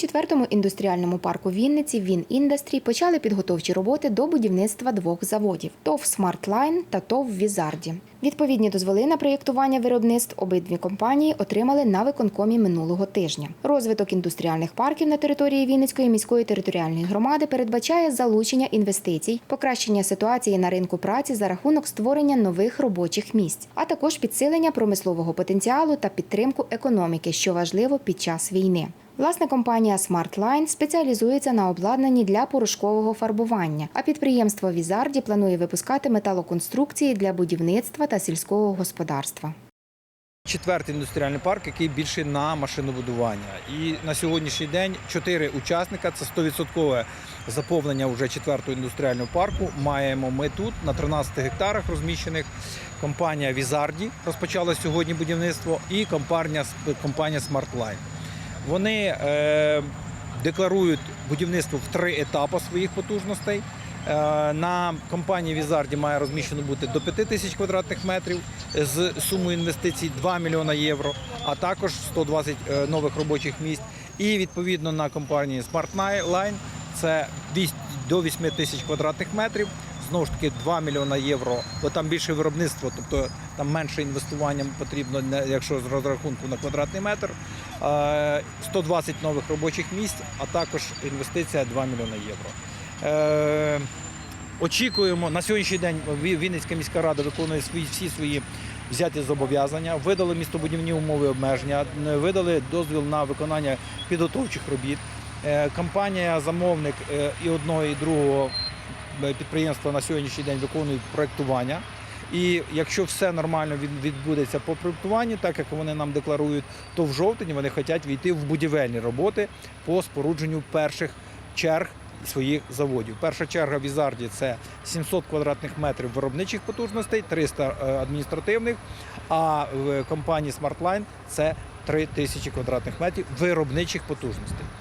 четвертому індустріальному парку Вінниці Він Індастрі почали підготовчі роботи до будівництва двох заводів ТОВ «Смартлайн» та ТОВ Візарді. Відповідні дозволи на проєктування виробництв обидві компанії отримали на виконкомі минулого тижня. Розвиток індустріальних парків на території Вінницької міської територіальної громади передбачає залучення інвестицій, покращення ситуації на ринку праці за рахунок створення нових робочих місць, а також підсилення промислового потенціалу та підтримку економіки, що важливо під час війни. Власне, компанія SmartLine спеціалізується на обладнанні для порошкового фарбування, а підприємство Візарді планує випускати металоконструкції для будівництва та сільського господарства. Четвертий індустріальний парк, який більше на машинобудування. І на сьогоднішній день чотири учасника це 100% заповнення вже четвертого індустріального парку. Маємо ми тут на 13 гектарах розміщених. Компанія Візарді розпочала сьогодні будівництво і компанія, компанія SmartLine. Вони е, декларують будівництво в три етапи своїх потужностей. Е, На компанії Візарді має розміщено бути до 5 тисяч квадратних метрів з сумою інвестицій 2 мільйона євро, а також 120 е, нових робочих місць. І відповідно на компанії SmartLine це до 8 тисяч квадратних метрів. Знову ж таки 2 мільйона євро, бо там більше виробництво, тобто там менше інвестування потрібно, якщо з розрахунку на квадратний метр. Е, 120 нових робочих місць, а також інвестиція 2 мільйона євро. Е, Очікуємо на сьогоднішній день Вінницька міська рада виконує свої всі свої взяті зобов'язання. Видали містобудівні умови обмеження, видали дозвіл на виконання підготовчих робіт. Е, Компанія замовник е, і одного, і другого підприємства на сьогоднішній день виконують проектування. І якщо все нормально від- відбудеться по проектуванню, так як вони нам декларують, то в жовтні вони хочуть війти в будівельні роботи по спорудженню перших черг своїх заводів. Перша черга в Ізарді це 700 квадратних метрів виробничих потужностей, 300 е, адміністративних. А в компанії SmartLine це 3000 квадратних метрів виробничих потужностей.